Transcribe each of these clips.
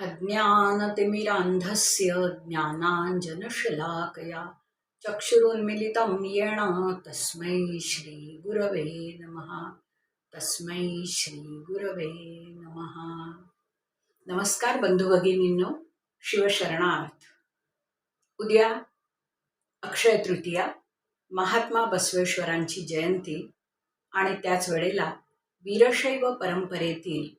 अज्ञानतिमिरान्धस्य ज्ञानाञ्जनशलाकया चक्षुरुन्मिलितं येण तस्मै श्रीगुरवे नमः। तस्मै श्रीगुरवे नमः। नमस्कार बंधू भगिनींनो शिवशरणार्थ। उद्या अक्षय तृतीया महात्मा बसवेश्वरांची जयंती आणि त्याच वेळेला वीरशैव परंपरेतील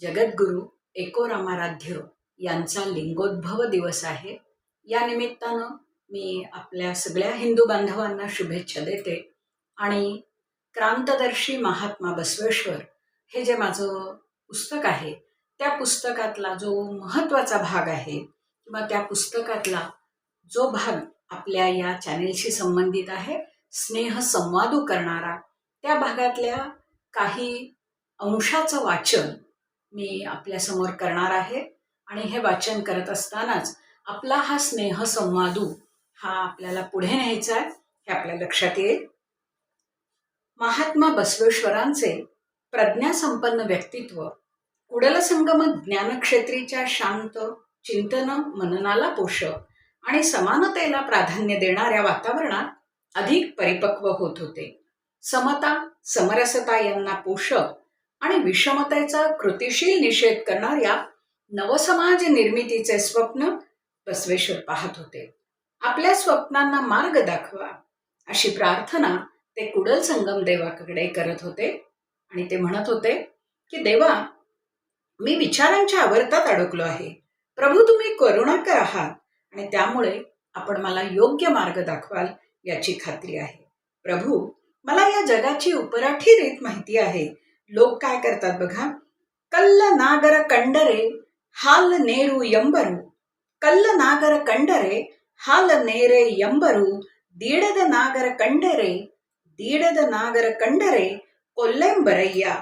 जगद्गुरू एकोरामाराध्य यांचा लिंगोद्भव दिवस आहे. या निमित्तानं मी आपल्या सगळ्या हिंदू बांधवांना शुभेच्छा देते. आणि क्रांतदर्शी महात्मा बसवेश्वर हे जे माझं पुस्तक आहे त्या पुस्तकातला जो महत्त्वाचा भाग आहे किंवा त्या पुस्तकातला जो भाग आपल्या या चॅनेलशी संबंधित आहे स्नेह संवादू करणारा त्या भागातल्या काही अंशाचं वाचन मी आपल्यासमोर करणार आहे. आणि हे वाचन करत असतानाच आपला हा स्नेह संवादू हा आपल्याला पुढे न्यायचा आहे हे आपल्या लक्षात येईल. महात्मा बसवेश्वरांचे प्रज्ञासंपन्न व्यक्तित्व कुडलसंगम ज्ञानक्षेत्रीच्या शांत चिंतन मननाला पोषक आणि समानतेला प्राधान्य देणाऱ्या वातावरणात अधिक परिपक्व होत होते. समता समरसता यांना पोषक आणि विषमतेचा कृतिशील निषेध करणाऱ्या नवसमाज निर्मितीचे स्वप्न बसवेश्वर पाहत होते. आपल्या स्वप्नांना मार्ग दाखवा अशी प्रार्थना ते कुडल संगम देवाकडे करत होते. आणि ते म्हणत होते की देवा मी विचारांच्या आवर्तात अडकलो आहे. प्रभू तुम्ही करुणाकर आहात आणि त्यामुळे आपण मला योग्य मार्ग दाखवाल याची खात्री आहे. प्रभू मला या जगाची उपराठी रीत माहिती आहे. लोक काय करतात बघा? कल्ल नागर कंडरे हाल नेरू यंबरू. कल्ल नागर कंडरे हाल नेरे यंबरू. दीडद नागर कंडरे दीडद नागर कंडरे कोल्लेंबरय्या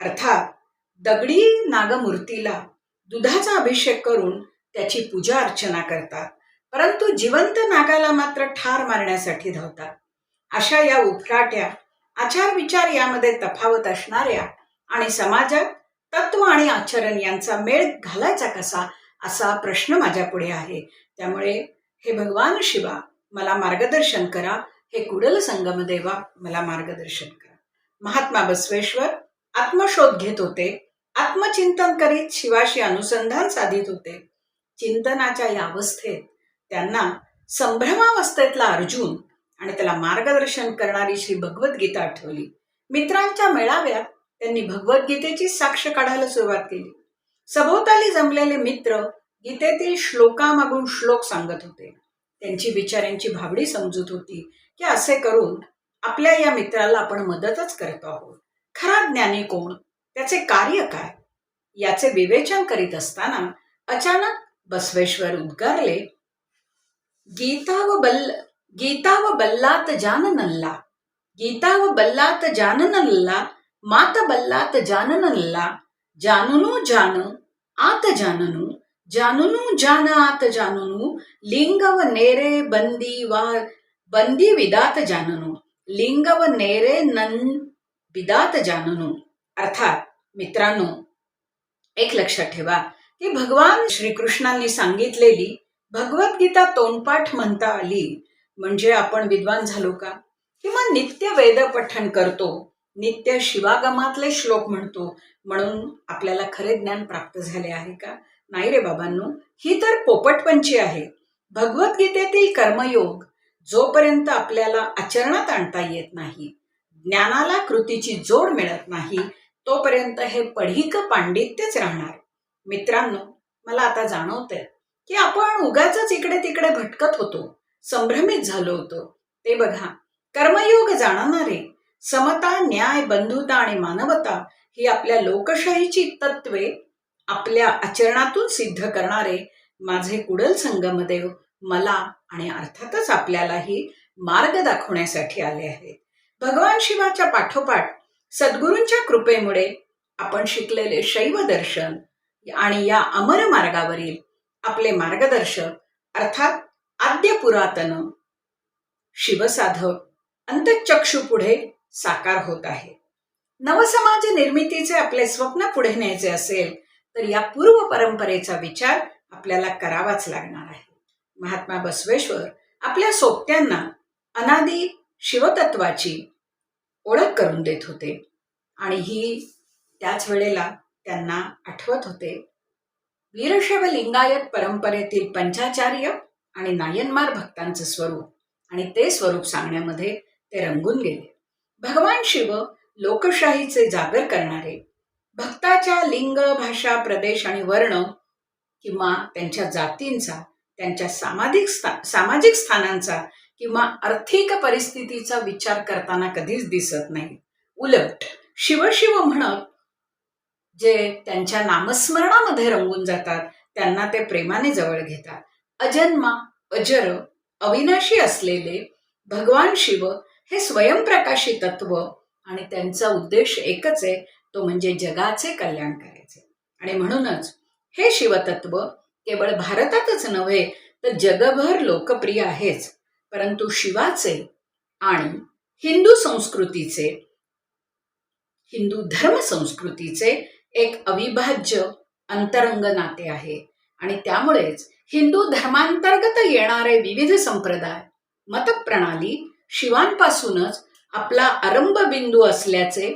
अर्थात दगडी नागमूर्तीला दुधाचा अभिषेक करून त्याची पूजा अर्चना करतात. परंतु जिवंत नागाला मात्र ठार मारण्यासाठी धावतात. अशा या उफराट्या आचार विचार यामध्ये तफावत असणाऱ्या आणि समाजात तत्व आणि आचरण यांचा मेळ घालायचा कसा असा प्रश्न माझ्या पुढे आहे. त्यामुळे हे भगवान शिवा मला मार्गदर्शन करा. हे कुडल संगम देवा मला मार्गदर्शन करा. महात्मा बसवेश्वर आत्मशोध घेत होते. आत्मचिंतन करीत शिवाशी अनुसंधान साधित होते. चिंतनाच्या या अवस्थेत त्यांना संभ्रमावस्थेतला अर्जुन आणि त्याला मार्गदर्शन करणारी श्री भगवद्गीता आठवली. मित्रांच्या मेळाव्यात त्यांनी भगवद्गीतेची साक्ष काढायला सुरुवात केली. सभोवताली जमलेले मित्र गीतेतील श्लोकामागून श्लोक सांगत होते. त्यांची विचारांची भावडी समजूत होती की असे करून आपल्या या मित्राला आपण मदतच करतो आहोत. खरा ज्ञानी कोण? त्याचे कार्य काय? याचे विवेचन करीत असताना अचानक बसवेश्वर उद्गारले गीता व बल्ल गीता व बल्लात जाननल्ला गीता व बल्लात जाननल्ला मात बल्लात जाननल्ला जानू जान आत जाननू जानू जान आत जाननू लिंग व नेरे बंदी वा बंदी विदात जाननू लिंग व नेरे नन विदात जाननू अर्थात मित्रांनो एक लक्षात ठेवा की भगवान श्रीकृष्णांनी सांगितलेली भगवद्गीता तोंडपाठ म्हणता आली म्हणजे आपण विद्वान झालो का? किंवा नित्य वेद पठण करतो नित्य शिवागमातले श्लोक म्हणतो म्हणून आपल्याला खरे ज्ञान प्राप्त झाले आहे का? नाही रे बाबांनो ही तर पोपटपंची आहे. भगवद्गीतेतील कर्मयोग जोपर्यंत आपल्याला आचरणात आणता येत नाही ज्ञानाला कृतीची जोड मिळत नाही तोपर्यंत हे पढीक पांडित्यच राहणार. मित्रांनो मला आता जाणवतंय की आपण उगाच इकडे तिकडे भटकत होतो. संभ्रमित झालो होतो. ते बघा कर्मयोग जाणणारे समता न्याय बंधुता आणि मानवता ही आपल्या लोकशाहीची तत्वे आपल्या आचरणातून सिद्ध करणारे माझे कुडल संगमदेव मला आणि अर्थातच आपल्यालाही मार्ग दाखवण्यासाठी आले आहेत. भगवान शिवाच्या पाठोपाठ सद्गुरूंच्या कृपेमुळे आपण शिकलेले शैव दर्शन आणि या अमर मार्गावरील आपले मार्गदर्शक अर्थात आद्य पुरातन. शिवसाधक अंतचक्षू पुढे साकार होत आहे. नवसमाज निर्मितीचे आपले स्वप्न पुढे न्यायचे असेल तर या पूर्व परंपरेचा विचार आपल्याला करावाच लागणार आहे. महात्मा बसवेश्वर आपल्या सोबत्यांना अनादी शिवतत्वाची ओळख करून देत होते आणि ही त्याच वेळेला त्यांना आठवत होते. वीरशैव लिंगायत परंपरेतील पंचाचार्य आणि नायनमार भक्तांचं स्वरूप आणि ते स्वरूप सांगण्यामध्ये ते रंगून गेले. भगवान शिव लोकशाहीचे जागर करणारे भक्ताच्या लिंग भाषा प्रदेश आणि वर्ण किंवा त्यांच्या जातींचा त्यांच्या सामाजिक स्था सामाजिक स्थानांचा किंवा आर्थिक परिस्थितीचा विचार करताना कधीच दिसत नाही. उलट शिवशिव म्हणत जे त्यांच्या नामस्मरणामध्ये रंगून जातात त्यांना ते प्रेमाने जवळ घेतात. अजन्मा अजर अविनाशी असलेले भगवान शिव हे स्वयंप्रकाशी तत्व आणि त्यांचा उद्देश एकच आहे तो म्हणजे जगाचे कल्याण करायचे. आणि म्हणूनच हे शिवतत्व केवळ भारतातच नव्हे तर जगभर लोकप्रिय आहेच. परंतु शिवाचे आणि हिंदू संस्कृतीचे हिंदू धर्म संस्कृतीचे एक अविभाज्य अंतरंग नाते आहे. आणि त्यामुळेच हिंदू धर्मांतर्गत येणारे विविध संप्रदाय मतप्रणाली शिवांपासूनच आपला आरंभ बिंदू असल्याचे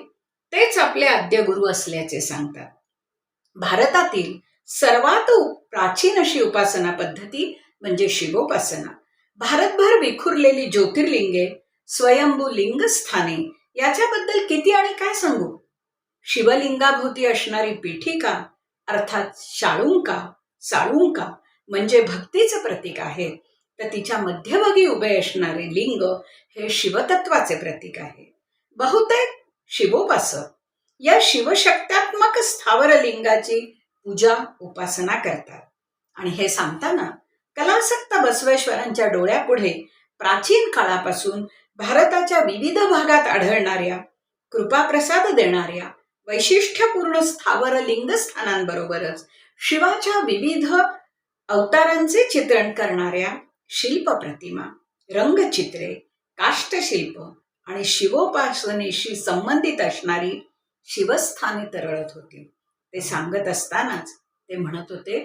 तेच आपले आद्यगुरु असल्याचे सांगतात. भारतातील सर्वात प्राचीन अशी उपासना पद्धती म्हणजे शिवोपासना भारतभर विखुरलेली ज्योतिर्लिंगे स्वयंभू लिंगस्थाने याच्याबद्दल किती आणि काय सांगू? शिवलिंगाभोवती असणारी पीठिका अर्थात शाळुंका साळुंका म्हणजे भक्तीचं प्रतीक आहे तर तिच्या मध्यभागी उभे असणारे लिंग हे शिवतत्वाचे प्रतीक आहे. बहुतेक शिवोपासक या शिवशक्त्यात्मक स्थावर लिंगाची पूजा उपासना करतात. आणि हे सांगताना कलासक्त बसवेश्वरांच्या डोळ्यापुढे प्राचीन काळापासून भारताच्या विविध भागात आढळणाऱ्या कृपाप्रसाद देणाऱ्या वैशिष्ट्यपूर्ण स्थावर लिंगस्थानांबरोबरच शिवाच्या विविध अवतारांचे चित्रण करणाऱ्या शिल्प प्रतिमा रंगचित्रे काष्टशिल्प आणि शिवोपासनेशी संबंधित असणारी शिवस्थाने तरळत होती. ते सांगत असतानाच ते म्हणत होते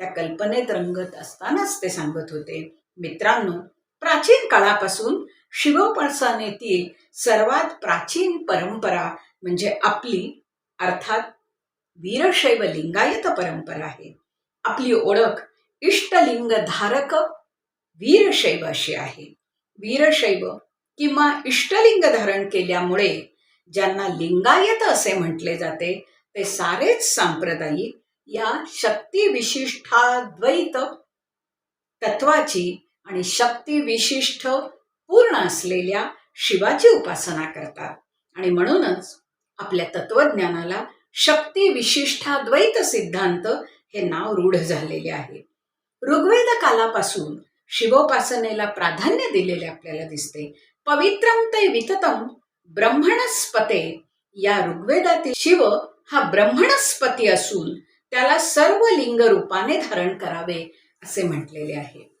त्या कल्पनेत रंगत असतानाच ते सांगत होते मित्रांनो प्राचीन काळापासून शिवोपासनेतील सर्वात प्राचीन परंपरा म्हणजे आपली अर्थात वीरशैव लिंगायत परंपरा आहे. आपली ओळख इष्टलिंग धारक वीरशैव अशी आहे. वीरशैव किंवा इष्टलिंग धारण केल्यामुळे ज्यांना लिंगायत असे म्हटले जाते ते सारेच सांप्रदायिक या शक्तिविशिष्ठाद्वैत तत्वाची आणि शक्ती विशिष्ट पूर्ण असलेल्या शिवाची उपासना करतात. आणि म्हणूनच आपल्या तत्वज्ञानाला शक्तिविशिष्ठाद्वैत सिद्धांत हे नाव रूढ झालेले आहे. ऋग्वेद कालापासून शिवोपासनेला प्राधान्य दिलेले आपल्याला दिसते. पवित्रम ते विततम ब्रह्मणस्पते. या ऋग्वेदातील शिव हा ब्रह्मणस्पती असून त्याला सर्व लिंग रूपाने धारण करावे असे म्हटलेले आहे.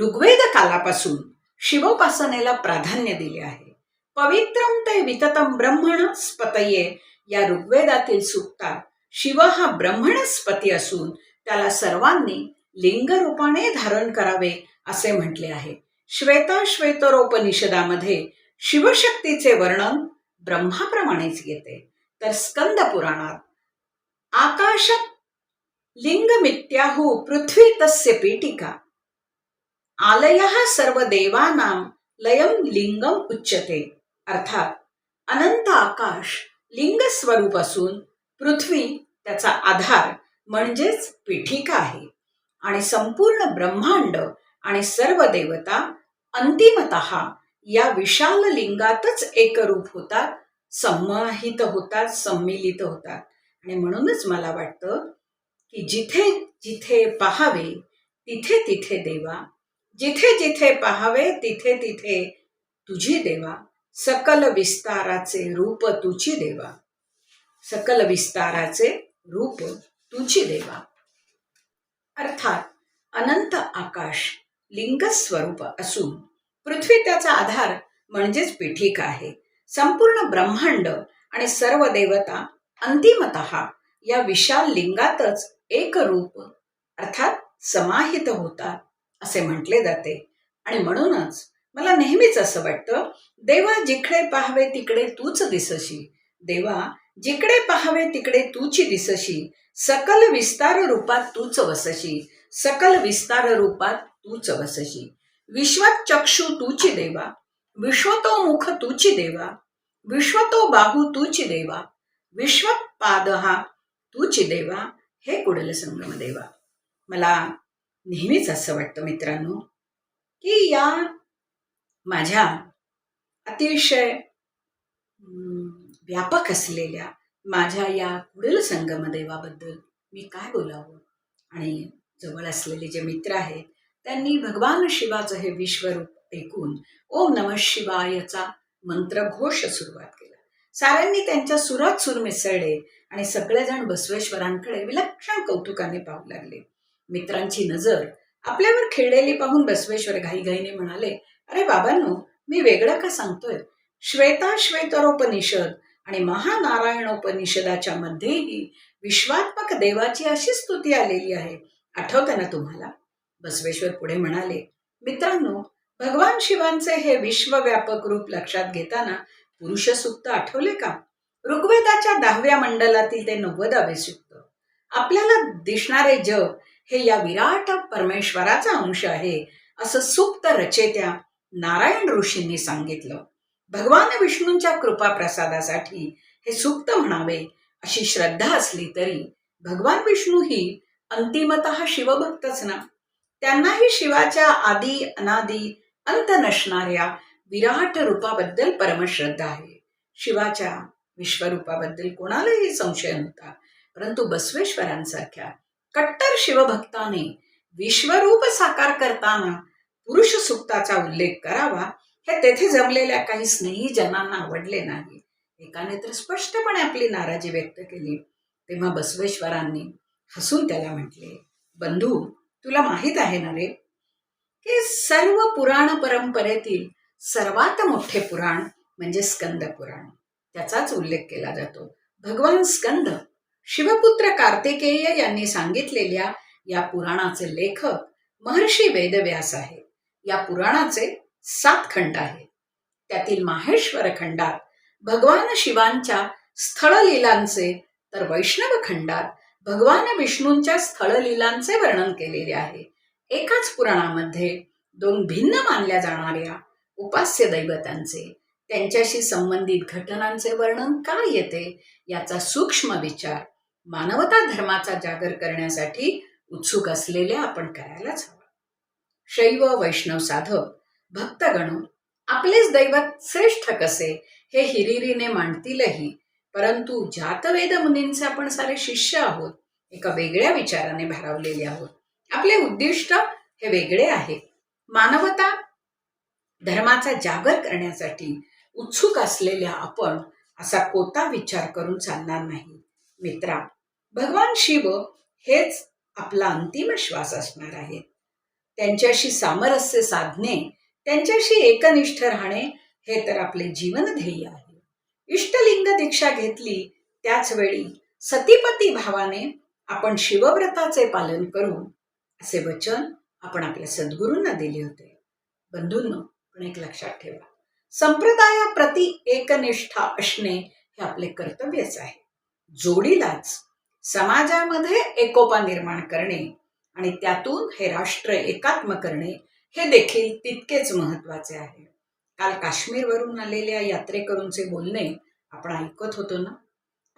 ऋग्वेद कालापासून शिवोपासनेला प्राधान्य दिले आहे. पवित्रम ते विततम ब्रह्मणस्पतये या ऋग्वेदातील सूक्तात शिव हा ब्रह्मणस्पती असून त्याला सर्वांनी लिंगरूपाने धारण करावे असे म्हटले आहे. श्वेता श्वेतरोपनिषदामध्ये शिवशक्तीचे वर्णन ब्रह्माप्रमाणेच येते. तर स्कंद पुराणात आकाश लिंगमित्याहु पृथ्वी तस्य पीठिका आलय सर्व देवानां लयम लिंगम उच्चते अर्थात अनंत आकाश लिंग स्वरूप असून पृथ्वी त्याचा आधार म्हणजेच पीठिका आहे. आणि संपूर्ण ब्रह्मांड आणि सर्व देवता अंतिमत या विशाल लिंगातच एकरूप होतात संमाहित होतात सम्मिलित होतात. आणि म्हणूनच मला वाटतं की जिथे जिथे पाहावे तिथे तिथे देवा जिथे जिथे पाहावे तिथे तिथे तुझी देवा सकल विस्ताराचे रूप तुझी देवा. सकल विस्ताराचे रूप तुझी देवा. अर्थात अनंत आकाश लिंग स्वरूप असून पृथ्वी त्याचा आधार म्हणजेच पीठिका आहे. संपूर्ण ब्रह्मांड आणि सर्व देवता अंतिमत या विशाल लिंगातच एक रूप अर्थात समाहित होतात असे म्हटले जाते. आणि म्हणूनच मला नेहमीच असं वाटतं देवा जिकडे पाहावे तिकडे तूच दिसशी. देवा जिकडे पाहावे तिकडे तूची दिसशी. सकल विस्तार रूपात तूच वसशी. सकल विस्तार रूपात तूच वसशी. विश्वात चक्षु तूची देवा. विश्वतो मुख तूची देवा. विश्वतो बाहू तूची देवा. विश्व पाद हा तूची देवा. हे कुडल संगम देवा. मला नेहमीच असं वाटतं मित्रांनो की या माझ्या अतिशय व्यापक असलेल्या माझ्या या कुडल संगमदेवाबद्दल मी काय बोलावं? आणि जवळ असलेले जे मित्र आहेत त्यांनी भगवान शिवाचं हे विश्वरूप ऐकून ओम नम शिवायचा मंत्रघोष सुरुवात केला. साऱ्यांनी त्यांच्या सुरात सूर मिसळले आणि सगळेजण बसवेश्वरांकडे विलक्षण कौतुकाने पाहू लागले. मित्रांची नजर आपल्यावर खेळलेली पाहून बसवेश्वर घाईघाईने म्हणाले अरे बाबांनो मी वेगळं का सांगतोय? श्वेता श्वेतरोपनिषद आणि महानारायणोपनिषदाच्या मध्येही विश्वात्मक देवाची अशी स्तुती आलेली आहे. आठवतं ना तुम्हाला? बसवेश्वर पुढे म्हणाले मित्रांनो भगवान शिवांचे हे विश्वव्यापक रूप लक्षात घेताना पुरुष सुक्त आठवले का? ऋग्वेदाच्या दहाव्या मंडलातील ते नव्वदावे सुक्त. आपल्याला दिसणारे जग हे या विराट परमेश्वराचा अंश आहे असं सुप्त रचेत्या नारायण ऋषींनी सांगितलं. भगवान विष्णूंच्या कृपा प्रसादासाठी हे सुक्त म्हणावे अशी श्रद्धा असली तरी भगवान विष्णू ही अंतिमत शिवभक्तच ना. त्यांनाही शिवाच्या आदी अनादी अंत नसणाऱ्या विराट रूपाबद्दल परमश्रद्धा आहे. शिवाच्या विश्वरूपाबद्दल कोणालाही संशय नव्हता परंतु बसवेश्वरांसारख्या कट्टर शिवभक्ताने विश्वरूप साकार करताना पुरुष सुक्ताचा उल्लेख करावा हे तेथे जमलेल्या काही स्नेही जनांना आवडले नाही. एकाने तर स्पष्टपणे आपली नाराजी व्यक्त केली. तेव्हा बसवेश्वरांनी हसून त्याला म्हटले बंधू तुला माहीत आहे ना रे की सर्व पुराण परंपरेतील सर्वात मोठे पुराण म्हणजे स्कंद पुराण. त्याचाच उल्लेख केला जातो. भगवान स्कंद शिवपुत्र कार्तिकेय यांनी सांगितलेल्या या पुराणाचे लेखक महर्षी वेदव्यास आहे या पुराणाचे सात खंड आहे. त्यातील माहेश्वर खंडात भगवान शिवांच्या स्थळलीलांचे तर वैष्णव खंडात भगवान विष्णूंच्या स्थळलीलांचे वर्णन केलेले आहे. एकाच पुराणामध्ये दोन भिन्न मानल्या जाणाऱ्या उपास्य दैवतांचे त्यांच्याशी संबंधित घटनांचे वर्णन का येते याचा सूक्ष्म विचार मानवता धर्माचा जागर करण्यासाठी उत्सुक असलेले आपण करायलाच हवं. शैव वैष्णव साधक भक्तगण आपलेच दैवत श्रेष्ठ कसे? हे हिरिरीने मांडतीलही. परंतु जातवेद मुनींचे आपण सारे शिष्य आहोत. एका वेगळ्या विचाराने भारावलेले आहोत. आपले उद्दिष्ट हे वेगळे आहे. मानवता धर्माचा जागर करण्यासाठी उत्सुक असलेल्या आपण असा कोता विचार करून चालणार नाही. मित्रा भगवान शिव हेच आपला अंतिम श्वास असणार आहे त्यांच्याशी सामरस्य साधणे त्यांच्याशी एकनिष्ठ राहणे हे तर आपले जीवन ध्येय आहे. इष्टलिंग दीक्षा घेतली त्याच वेळी सतीपती भावाने आपण शिवव्रताचे पालन करू असे वचन आपण आपल्या सद्गुरूंना दिले होते. बंधूंनो पण एक लक्षात ठेवा संप्रदायाप्रती एकनिष्ठा असणे हे आपले कर्तव्यच आहे. जोडीलाच समाजामध्ये एकोपा निर्माण करणे आणि त्यातून हे राष्ट्र एकात्म करणे हे देखील तितकेच महत्त्वाचे आहे. काल काश्मीरवरून आलेल्या यात्रेकरूंचे बोलणे आपण ऐकत होतो ना?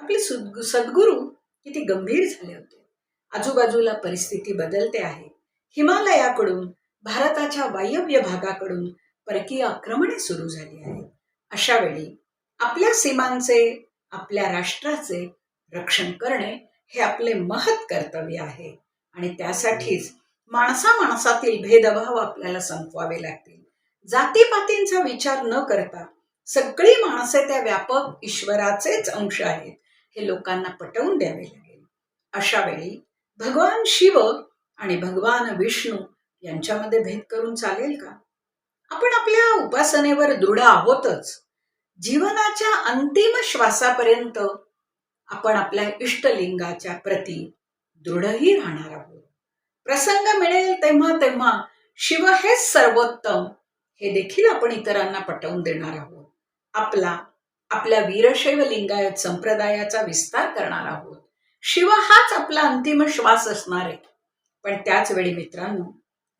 आपले सद्गुरू किती गंभीर झाले होते. आजूबाजूला परिस्थिती बदलते आहे. हिमालयाकडून भारताच्या वायव्य भागाकडून परकीय आक्रमणे सुरू झाली आहेत. अशा वेळी आपल्या सीमांचे आपल्या राष्ट्राचे रक्षण करणे हे आपले महत् कर्तव्य आहे. आणि त्यासाठीच माणसा माणसातील भेदभाव आपल्याला संपवावे लागतील. जातीपातींचा विचार न करता सगळी माणसे त्या व्यापक ईश्वराचेच अंश आहेत हे लोकांना पटवून द्यावे लागेल. अशा वेळी भगवान शिव आणि भगवान विष्णू यांच्यामध्ये भेद करून चालेल का? आपण आपल्या उपासनेवर दृढ आहोतच. जीवनाच्या अंतिम श्वासापर्यंत आपण आपल्या इष्टलिंगाच्या प्रती दृढही राहणार आहोत. प्रसंग मिळेल तेव्हा तेव्हा शिव हेच सर्वोत्तम. हे देखील आपण इतरांना पटवून देणार आहोत. आपला आपल्या वीरशैव लिंगायत संप्रदायाचा विस्तार करणार आहोत. शिव हाच आपला अंतिम श्वास असणार आहे. पण त्याच वेळी मित्रांनो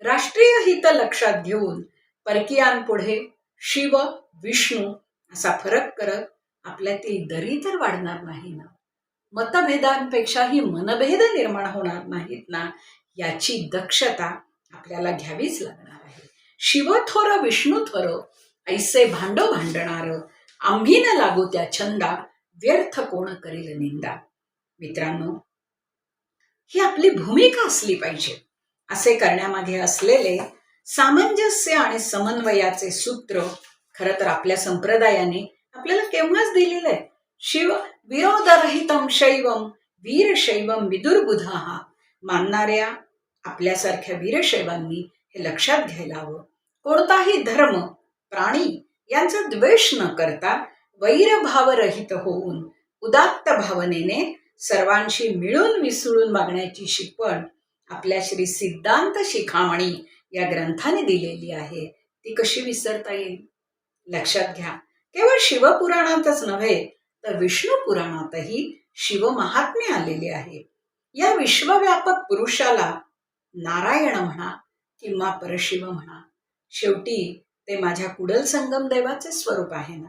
राष्ट्रीय हित लक्षात घेऊन परकीयांपुढे शिव विष्णू असा फरक करत आपल्यातील दरी तर वाढणार नाही ना? मतभेदांपेक्षाही मनभेद निर्माण होणार नाहीत ना? याची दक्षता आपल्याला घ्यावीच लागणार आहे. शिव थोर विष्णू थोर ऐसे भांडो भांडणार आम्ही न लागू त्या छंदा व्यर्थ कोण करील निंदा. मित्रांनो ही आपली भूमिका असली पाहिजे. असे करण्यामागे असलेले सामंजस्य आणि समन्वयाचे सूत्र खर तर आपल्या संप्रदायाने आपल्याला केव्हाच दिलेलं आहे. शिव विरोधरहितम शैवम वीरशैवम विदुर्बुधा मानणाऱ्या आपल्यासारख्या वीरशैवांनी हे लक्षात घ्यायला हवं कोणताही धर्म प्राणी यांचा द्वेष न करता वैरभावरहित होऊन उदात्त भावनेने सर्वांशी मिळून मिसळून वागण्याची शिकवण आपल्या श्री सिद्धांत शिखामणी या ग्रंथाने दिलेली आहे. ती कशी विसरता येईल? लक्षात घ्या. केवळ शिवपुराणातच नव्हे तर विष्णू पुराणातही शिवमहात्म्य आलेले आहे. या विश्वव्यापक पुरुषाला नारायण म्हणा किंवा परशिव म्हणा. शेवटी ते माझ्या कुडल संगम देवाचे स्वरूप आहे ना.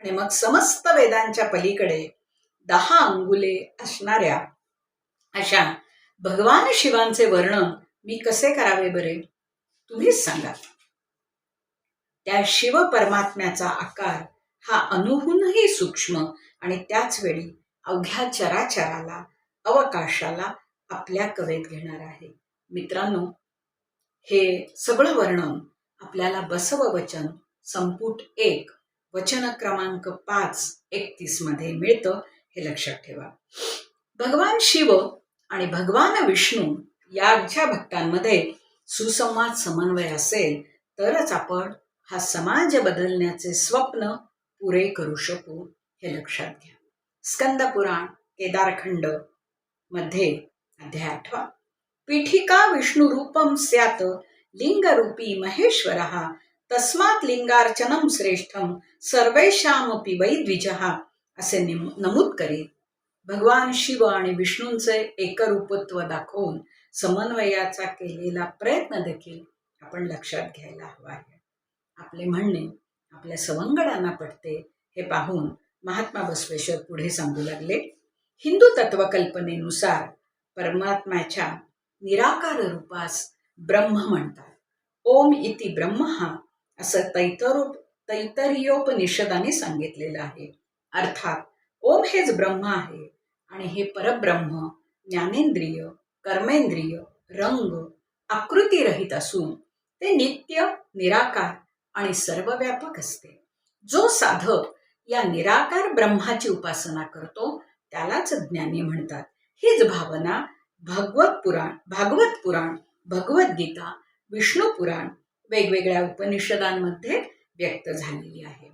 आणि मग समस्त वेदांच्या पलीकडे दहा अंगुले असणाऱ्या अशा भगवान शिवांचे वर्णन मी कसे करावे बरे? तुम्हीच सांगा. त्या शिव परमात्म्याचा आकार हा अनुहूनही सूक्ष्म आणि त्याच वेळी अवघ्या चराचराला अवकाशाला आपल्या कवेत घेणार आहे. मित्रांनो हे सगळं वर्णन आपल्याला बसव वचन संपुट एक वचन क्रमांक पाच एकतीसमध्ये मिळतं हे लक्षात ठेवा. भगवान शिव आणि भगवान विष्णू याच्या भक्तांमध्ये सुसंवाद समन्वय असेल तरच आपण हा समाज बदलण्याचे स्वप्न पुरे करू शकू हे लक्षात घ्या. स्कंद पुराण केदारखंडमध्ये अध्याय आठवा. पीठिका विष्णुरूपम स्यात। लिंगरूपी महेश्वर। तस्मात लिंगार्चनम श्रेष्ठम सर्वेशामपि वै असे निम- नमूद करीत भगवान शिव आणि विष्णूंचे एकरूपत्व दाखवून समन्वयाचा केलेला प्रयत्न देखील आपण लक्षात घ्यायला हवा आहे. आपले म्हणणे आपल्या सवंगडांना पडते हे पाहून महात्मा बसवेश्वर पुढे सांगू लागले हिंदू तत्वकल्पनेनुसार परमात्म्याच्या निराकार रूपास ब्रह्म म्हणतात. ओम इति ब्रह्म हा असं तैतरूप तैतरीयोपनिषदाने सांगितलेलं आहे. अर्थात ओम हेच ब्रह्म आहे आणि हे परब्रह्म ज्ञानेंद्रिय कर्मेंद्रिय रंग आकृतीरहित असून ते नित्य निराकार आणि सर्वव्यापक असते. जो साधक या निराकार ब्रह्माची उपासना करतो त्यालाच ज्ञानी म्हणतात. हीच भावना भगवत पुराण भागवत पुराण भगवद्गीता विष्णू पुराण वेगवेगळ्या उपनिषदांमध्ये व्यक्त झालेली आहे.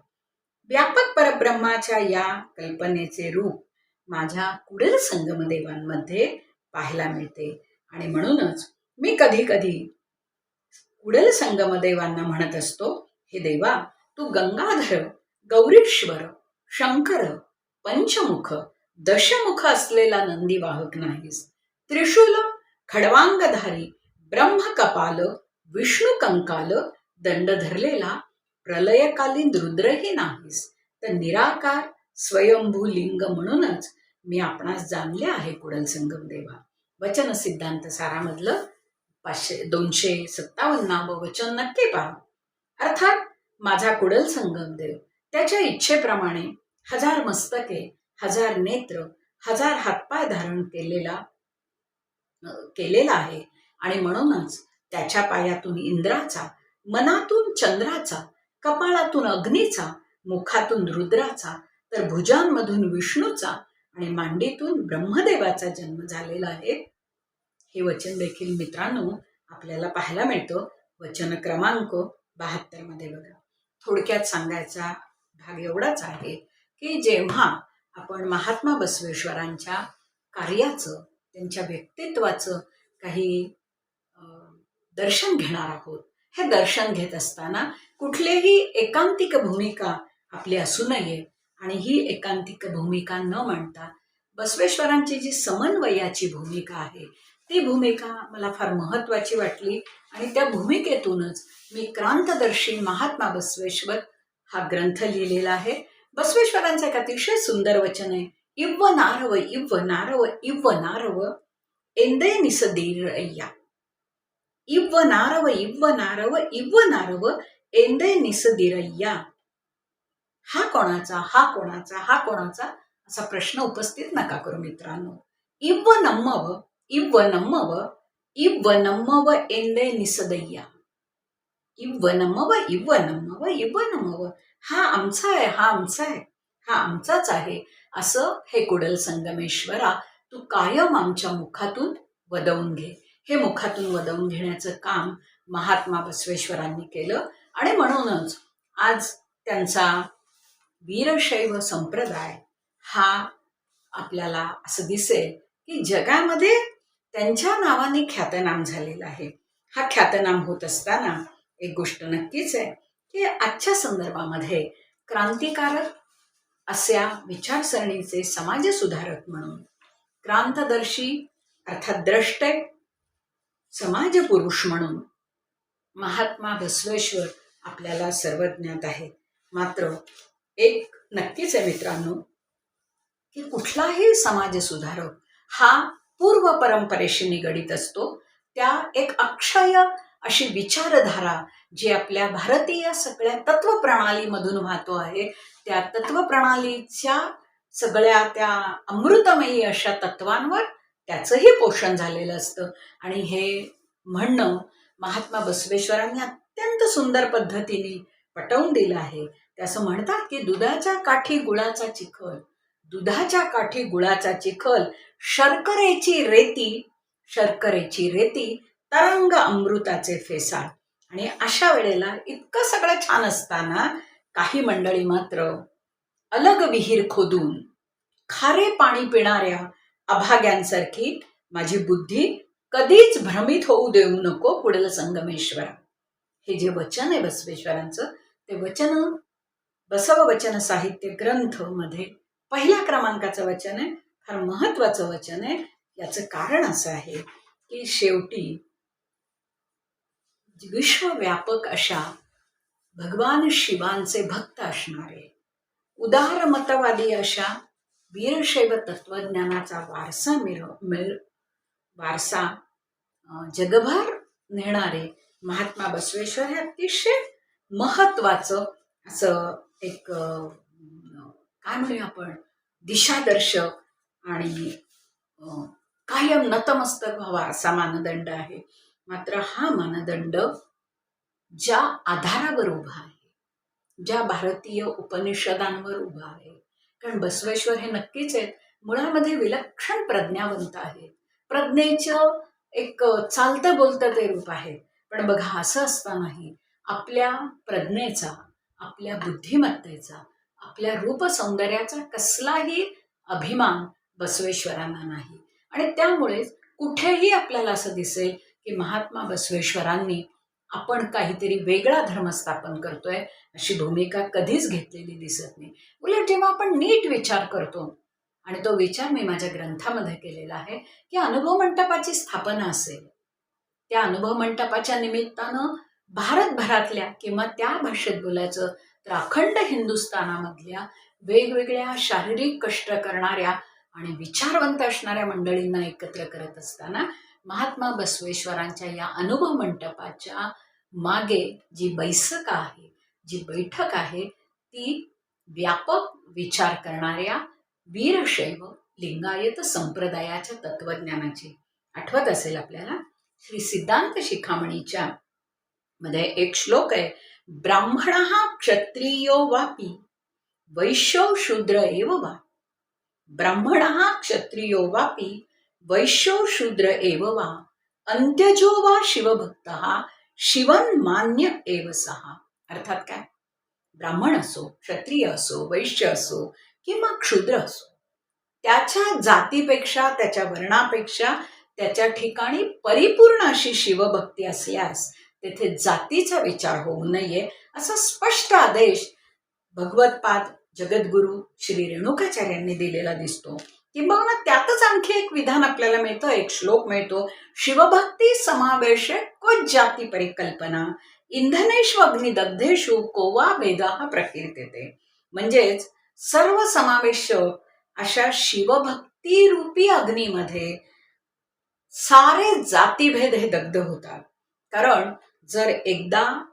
व्यापक परब्रह्माच्या या कल्पनेचे रूप माझ्या कुडल संगमदेवांमध्ये पाहायला मिळते. आणि म्हणूनच मी कधी कधी कुडल संगमदेवांना म्हणत असतो हे देवा तू गंगाधर गौरीश्वर शंकर पंचमुख दशमुख असलेला नंदी वाहक नाहीस. त्रिशूल खडवांगधारी ब्रह्मकपाल विष्णू कंकाल दंड धरलेला प्रलयकालीन रुद्रही नाहीस तर निराकार स्वयंभू लिंग म्हणूनच मी आपणास जाणले आहे कुडल संगम देवा. वचन सिद्धांत सारामधलं पाचशे दोनशे सत्तावन्नावं वचन नक्की पहा. अर्थात माझा कुडल संगम देव त्याच्या इच्छेप्रमाणे हजार मस्तके हजार नेत्र हजार हातपाय धारण केलेला केलेला आहे. आणि म्हणूनच त्याच्या पायातून इंद्राचा मनातून चंद्राचा कपाळातून अग्नीचा मुखातून रुद्राचा तर भुजांमधून विष्णूचा आणि मांडीतून ब्रह्मदेवाचा जन्म झालेला आहे. हे वचन देखील मित्रांनो आपल्याला पाहायला मिळतं. वचन क्रमांक बहात्तरमध्ये बघा. थोडक्यात सांगायचा भाग एवढाच आहे की जेव्हा आपण महात्मा बसवेश्वरांच्या कार्याचं त्यांच्या व्यक्तित्वाचं काही दर्शन घेणार आहोत. हे दर्शन घेत असताना कुठलीही एकांतिक भूमिका आपली असू नये आणि ही एकांतिक भूमिका न मांडता बसवेश्वरांची जी समन्वयाची भूमिका आहे ती भूमिका मला फार महत्त्वाची वाटली आणि त्या भूमिकेतूनच मी क्रांतदर्शी महात्मा बसवेश्वर हा ग्रंथ लिहिलेला आहे. बसवेश्वरांचं एक अतिशय सुंदर वचन आहे. இவ்வ நாரவ இவ்வ नारव इव्व नारव एंदे निसदीरय्या इव्व नारव इव्व नारव इव्व नारव एंदे निसदिरय्या हा कोणाचा हा कोणाचा हा कोणाचा असा प्रश्न उपस्थित नका करू मित्रांनो इव्व नम्मव इव्व नम्मव इव्व नम्मव एंदे निसदय्या इव्व नम्मव इव्व नम्मव इव्व नम्मव हा आमचा आहे हा आमचा आहे हा आमचाच आहे असं हे कुडल संगमेश्वरा तू कायम आमच्या मुखातून वदवून घे. हे मुखातून वदवून घेण्याचं काम महात्मा बसवेश्वरांनी केलं आणि म्हणूनच आज त्यांचा वीरशैव संप्रदाय हा आपल्याला असं दिसेल की जगामध्ये त्यांच्या नावाने ख्यातनाम झालेला आहे. हा ख्यातनाम होत असताना एक गोष्ट नक्कीच आहे की आजच्या संदर्भामध्ये क्रांतिकारक अशा विचारसरणीचे समाजसुधारक म्हणून क्रांतदर्शी अर्थात द्रष्टे समाजपुरुष म्हणून महात्मा बसवेश्वर आपल्याला सर्वज्ञात आहे मात्र एक नक्कीच आहे मित्रांनो की कुठलाही समाजसुधारक हा पूर्व परंपरेशी निगडीत असतो त्या एक अक्षय अशी विचारधारा जी आपल्या भारतीय सगळ्या तत्वप्रणालीमधून वाहतो आहे त्या तत्वप्रणालीच्या सगळ्या त्या अमृतमयी अशा तत्वांवर त्याचंही पोषण झालेलं असतं. आणि हे म्हणणं महात्मा बसवेश्वरांनी अत्यंत सुंदर पद्धतीने पटवून दिलं आहे. ते असं म्हणतात की दुधाच्या काठी गुळाचा चिखल दुधाच्या काठी गुळाचा चिखल शर्करेची रेती शर्करेची रेती तरंग अमृताचे फेसाळ. आणि अशा वेळेला इतकं सगळं छान असताना काही मंडळी मात्र अलग विहीर खोदून खारे पाणी पिणाऱ्या अभाग्यांसारखी माझी बुद्धी कधीच भ्रमित होऊ देऊ नको पुढील संगमेश्वरा. हे जे वचन आहे बसवेश्वरांचं ते वचन बसव वचन साहित्य ग्रंथमध्ये पहिल्या क्रमांकाचं वचन आहे. फार महत्वाचं वचन आहे. याचं कारण असं आहे की शेवटी विश्वव्यापक अशा भगवान शिवांचे भक्त असणारे उदार मतवादी अशा वीरशैव तत्वज्ञानाचा वारसा मिळ मिळ वारसा जगभर नेणारे महात्मा बसवेश्वर हे अतिशय महत्वाचं असं एक काय म्हणूया आपण दिशादर्शक आणि कायम नतमस्तक व्हावा असा मानदंड आहे. मात्र हा मानदंड ज्या आधारावर उभा आहे ज्या भारतीय उपनिषदांवर उभा आहे कारण बसवेश्वर हे नक्कीच आहेत मुळामध्ये विलक्षण प्रज्ञावंत आहेत. प्रज्ञेचं एक चालतं बोलतं ते रूप आहे. पण बघा असं असतानाही आपल्या प्रज्ञेचा आपल्या बुद्धिमत्तेचा आपल्या रूप सौंदर्याचा कसलाही अभिमान बसवेश्वरांना नाही. आणि त्यामुळेच कुठेही आपल्याला असं दिसेल की महात्मा बसवेश्वरांनी आपण काहीतरी वेगळा धर्म स्थापन करतोय अशी भूमिका कधीच घेतलेली दिसत नाही. उलट जेव्हा आपण नीट विचार करतो आणि तो विचार मी माझ्या ग्रंथामध्ये केलेला आहे की अनुभव मंडपाची स्थापना असेल. त्या अनुभव मंडपाच्या निमित्तानं भारतभरातल्या किंवा त्या भाषेत बोलायचं तर अखंड हिंदुस्थानामधल्या वेगवेगळ्या शारीरिक कष्ट करणाऱ्या आणि विचारवंत असणाऱ्या मंडळींना एकत्र करत असताना महात्मा बसवेश्वरांच्या या अनुभव मंडपाच्या मागे जी बैसक आहे जी बैठक आहे ती व्यापक विचार करणाऱ्या वीरशैव लिंगायत संप्रदायाच्या तत्वज्ञानाची आठवत असेल आपल्याला? श्री सिद्धांत शिखामणीच्या मध्ये एक श्लोक आहे ब्राह्मण हा क्षत्रियो वापी वैश्यो शूद्र एव वा। ब्राह्मण हा क्षत्रियो वापी वैश्यो शूद्र एव वा अंत्यजो वा शिवभक्त शिवन मान्य एव सहा अर्थात काय? ब्राह्मण असो क्षत्रिय असो वैश्य असो किंवा क्षुद्र असो त्याच्या जातीपेक्षा त्याच्या वर्णापेक्षा त्याच्या ठिकाणी परिपूर्ण अशी शिवभक्ती असल्यास तेथे जातीचा विचार होऊ नये असा स्पष्ट आदेश भगवतपाद जगद्गुरु श्री रेणुकाचार्यांनी दिलेला दिसतो. किंबहुना त्यातच आणखी एक विधान आपल्याला मिळतं एक श्लोक मिळतो. शिवभक्ती समावेश क्वच जाती परिकल्पना. इंधनेषु अग्निदग्धेशु कोवा भेदा प्रकीर्तते म्हणजेच सर्व समावेश अशा शिवभक्ती रूपी अग्नीमध्ये सारे जातीभेद हे दग्ध होतात. कारण जर एकदा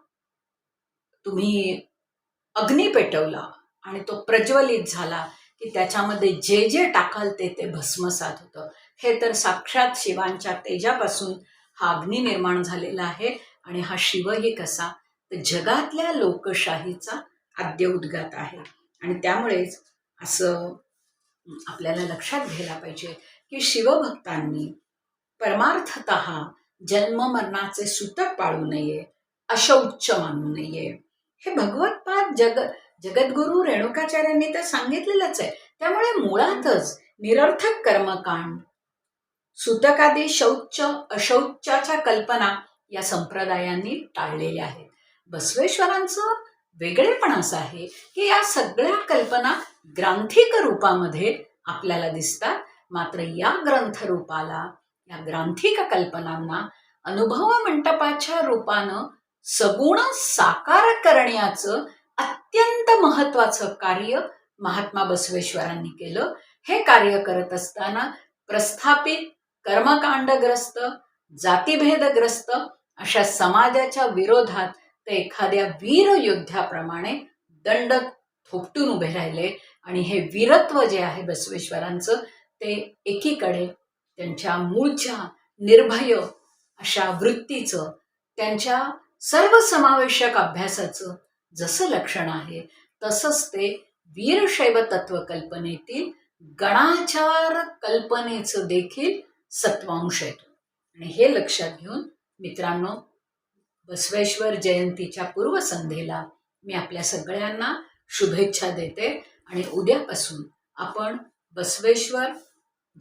तुम्ही अग्नी पेटवला आणि तो प्रज्वलित झाला की त्याच्यामध्ये जे जे टाकाल ते ते भस्मसात होतं. हे तर साक्षात शिवांच्या तेजापासून हा अग्नी निर्माण झालेला आहे आणि हा शिवही कसा? तर जगातल्या लोकशाहीचा आद्य उद्गात आहे. आणि त्यामुळेच असं आपल्याला लक्षात घ्यायला पाहिजे की शिवभक्तांनी परमार्थत जन्म मरणाचे सूतक पाळू नये अशौच मानू नये. हे भगवतपाद जग जगद्गुरु रेणुकाचार्यांनी तर सांगितलेलंच आहे. त्यामुळे मुळातच निरर्थक कर्मकांड सुतकादी शौच अशौचाच्या कल्पना या संप्रदायांनी टाळलेल्या आहेत. बसवेश्वरांचं वेगळेपण असं आहे की या सगळ्या कल्पना ग्रांथिक रूपामध्ये आपल्याला दिसतात. मात्र या ग्रंथ रूपाला या ग्रांथिक कल्पनांना अनुभव मंटपाच्या रूपानं सगुण साकार करण्याचं अत्यंत महत्वाचं कार्य महात्मा बसवेश्वरांनी केलं. हे कार्य करत असताना प्रस्थापित कर्मकांडग्रस्त जातीभेदग्रस्त अशा समाजाच्या विरोधात ते एखाद्या वीर योद्ध्याप्रमाणे दंड थोपटून उभे राहिले आणि हे वीरत्व जे आहे बसवेश्वरांचं ते एकीकडे त्यांच्या मूळच्या निर्भय अशा वृत्तीचं त्यांच्या सर्वसमावेशक अभ्यासाचं जसं लक्षण आहे तसंच ते वीरशैव तत्व कल्पनेतील गणाचार कल्पनेचं देखील सत्वांश येतो आणि हे लक्षात घेऊन मित्रांनो बसवेश्वर जयंतीच्या पूर्वसंध्येला मी आपल्या सगळ्यांना शुभेच्छा देते आणि उद्यापासून आपण बसवेश्वर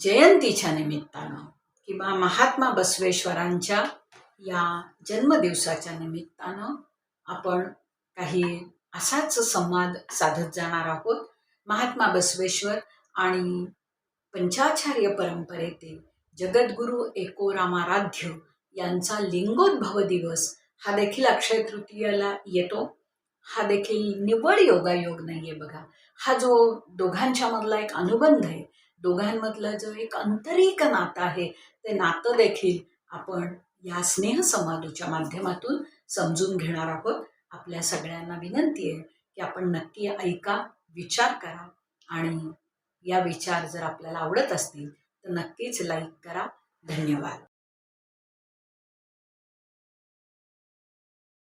जयंतीच्या निमित्तानं किंवा महात्मा बसवेश्वरांच्या या जन्मदिवसाच्या निमित्तानं आपण काही असाच संवाद साधत जाणार आहोत. महात्मा बसवेश्वर आणि पंचाचार्य परंपरेतील जगद्गुरु एकोरामाराध्य यांचा लिंगोद्भव दिवस हा देखील अक्षय तृतीयेला येतो. हा देखील निव्वळ योगायोग नाहीये बघा. हा जो दोघांच्या मधला एक अनुबंध आहे दोघांमधलं जो एक आंतरिक नातं आहे ते नातं देखील आपण या स्नेहसंवादाच्या माध्यमातून समजून घेणार आहोत. आपल्या सगळ्यांना विनंती आहे की आपण नक्की ऐका विचार करा आणि या विचार जर आपल्याला आवडत असतील तर नक्कीच लाईक करा. धन्यवाद.